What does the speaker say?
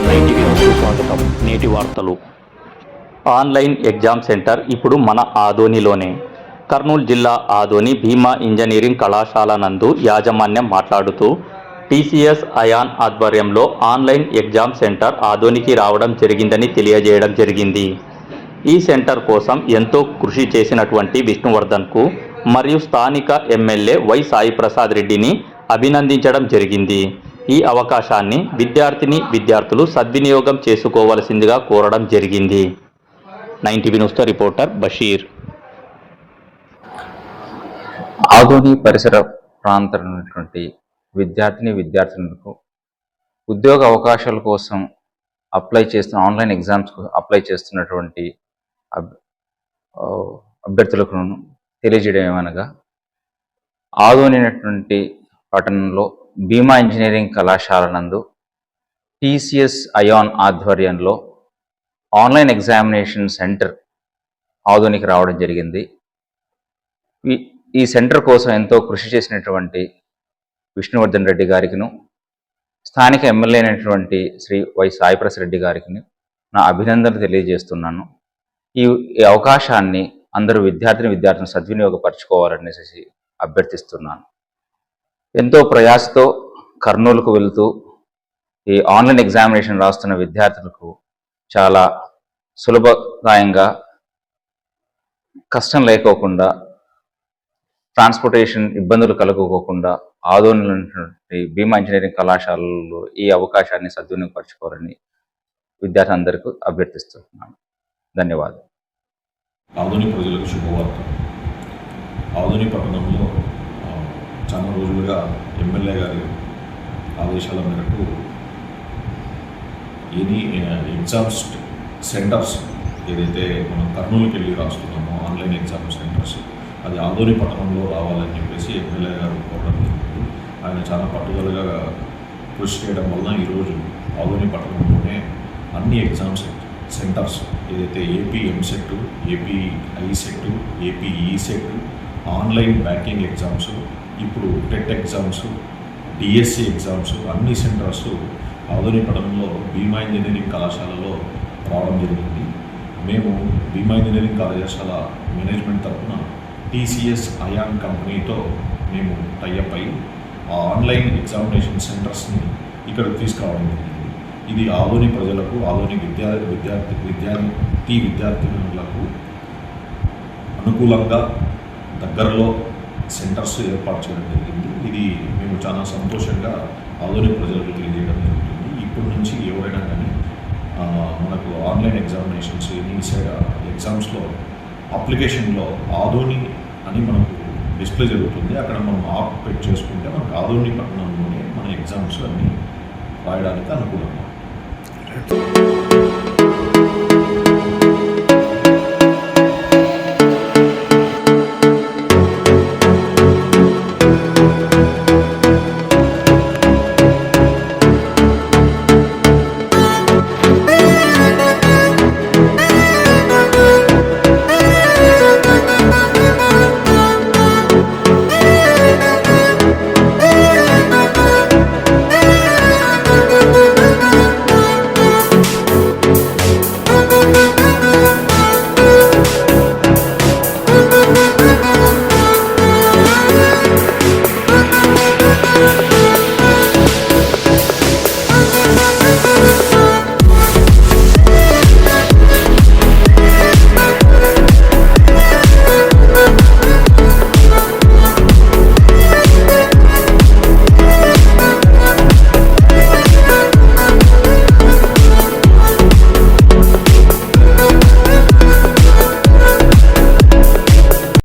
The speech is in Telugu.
స్వాగతం. నేటి వార్తలు. ఆన్లైన్ ఎగ్జామ్ సెంటర్ ఇప్పుడు మన ఆదోనిలోనే కర్నూలు జిల్లా ఆదోని భీమా ఇంజనీరింగ్ కళాశాల నందు యాజమాన్యం మాట్లాడుతూ టీసీఎస్ అయాన్ ఆధ్వర్యంలో ఆన్లైన్ ఎగ్జామ్ సెంటర్ ఆదోనికి రావడం జరిగిందని తెలియజేయడం జరిగింది. ఈ సెంటర్ కోసం ఎంతో కృషి చేసినటువంటి విష్ణువర్ధన్కు మరియు స్థానిక ఎమ్మెల్యే వై సాయిప్రసాద్ రెడ్డిని అభినందించడం జరిగింది. ఈ అవకాశాన్ని విద్యార్థిని విద్యార్థులు సద్వినియోగం చేసుకోవలసిందిగా కోరడం జరిగింది. నైన్టీ న్యూస్తో రిపోర్టర్ బషీర్. ఆదోని పరిసర ప్రాంతాల్లో ఉన్నటువంటి విద్యార్థిని విద్యార్థులకు ఉద్యోగ అవకాశాల కోసం అప్లై చేస్తున్న ఆన్లైన్ ఎగ్జామ్స్కు అప్లై చేస్తున్నటువంటి అబ్- అభ్యర్థులకు తెలియజేయడం ఏమనగా ఆదోని పట్టణంలో భీమా ఇంజనీరింగ్ కళాశాల నందు టీసీఎస్ అయాన్ ఆధ్వర్యంలో ఆన్లైన్ ఎగ్జామినేషన్ సెంటర్ ఆధునికి రావడం జరిగింది. ఈ- ఈ సెంటర్ కోసం ఎంతో కృషి చేసినటువంటి విష్ణువర్ధన్ రెడ్డి గారికిను స్థానిక ఎమ్మెల్యే అయినటువంటి శ్రీ వై సాయిప్రసాద్ రెడ్డి గారికి నా అభినందనలు తెలియజేస్తున్నాను. ఈ ఈ అవకాశాన్ని అందరూ విద్యార్థిని విద్యార్థులను సద్వినియోగపరచుకోవాలనేసి అభ్యర్థిస్తున్నాను. ఎంతో ప్రయాసతో కర్నూలుకు వెళుతూ ఈ ఆన్లైన్ ఎగ్జామినేషన్ రాస్తున్న విద్యార్థులకు చాలా సులభదాయంగా కష్టం లేకోకుండా ట్రాన్స్పోర్టేషన్ ఇబ్బందులు కలుగుకోకుండా ఆదోళనటువంటి భీమా ఇంజనీరింగ్ కళాశాలలో ఈ అవకాశాన్ని సద్వినియోగపరచుకోవాలని విద్యార్థులందరికీ అభ్యర్థిస్తున్నాను. ధన్యవాదాలు. ఆధునిక ప్రజలకు శుభవార్త. ఆధునిక పట్టణంలో చాలా రోజులుగా ఎమ్మెల్యే గారి ఆదేశాల మేరకు ఎనీ ఎగ్జామ్స్ సెంటర్స్ ఏదైతే మనం కర్నూలుకి వెళ్ళి రాస్తున్నామో ఆన్లైన్ ఎగ్జామ్ సెంటర్స్ అది ఆధోని పట్టణంలో రావాలని చెప్పేసి ఎమ్మెల్యే గారు కోరడం జరిగింది. ఆయన చాలా పట్టుదలగా కృషి చేయడం వలన ఈరోజు ఆధోని పట్టణంలోనే అన్ని ఎగ్జామ్స్ సెంటర్స్ ఏదైతే AP EAMCET AP ICET AP ECET online banking exams ఇప్పుడు టెట్ ఎగ్జామ్స్ డిఎస్సి ఎగ్జామ్స్ అన్ని సెంటర్స్ ఆధునిక భీమా ఇంజనీరింగ్ కళాశాలలో రావడం జరిగింది. మేము భీమా ఇంజనీరింగ్ కళాశాల మేనేజ్మెంట్ తరఫున టీసీఎస్ అయాన్ కంపెనీతో మేము టైఅప్ అయ్యి ఆ ఆన్లైన్ ఎగ్జామినేషన్ సెంటర్స్ని ఇక్కడికి తీసుకురావడం జరిగింది. ఇది ఆధుని ప్రజలకు ఆధుని విద్యా విద్యార్థి విద్యార్థి విద్యార్థినులకు అనుకూలంగా దగ్గరలో సెంటర్స్ ఏర్పాటు చేయడం జరిగింది. ఇది మేము చాలా సంతోషంగా ఆధునిక ప్రజలకు తెలియజేయడం జరుగుతుంది. ఇప్పటి నుంచి ఎవరైనా కానీ మనకు ఆన్లైన్ ఎగ్జామినేషన్స్ ఎన్ని ఎగ్జామ్స్లో అప్లికేషన్లో ఆధోని అని మనకు డిస్ప్లే జరుగుతుంది. అక్కడ మనం ఆప్ పెట్ చేసుకుంటే మనకు ఆధోని పట్టణంలోనే మన ఎగ్జామ్స్ అన్నీ రాయడానికి అనుకూలంగా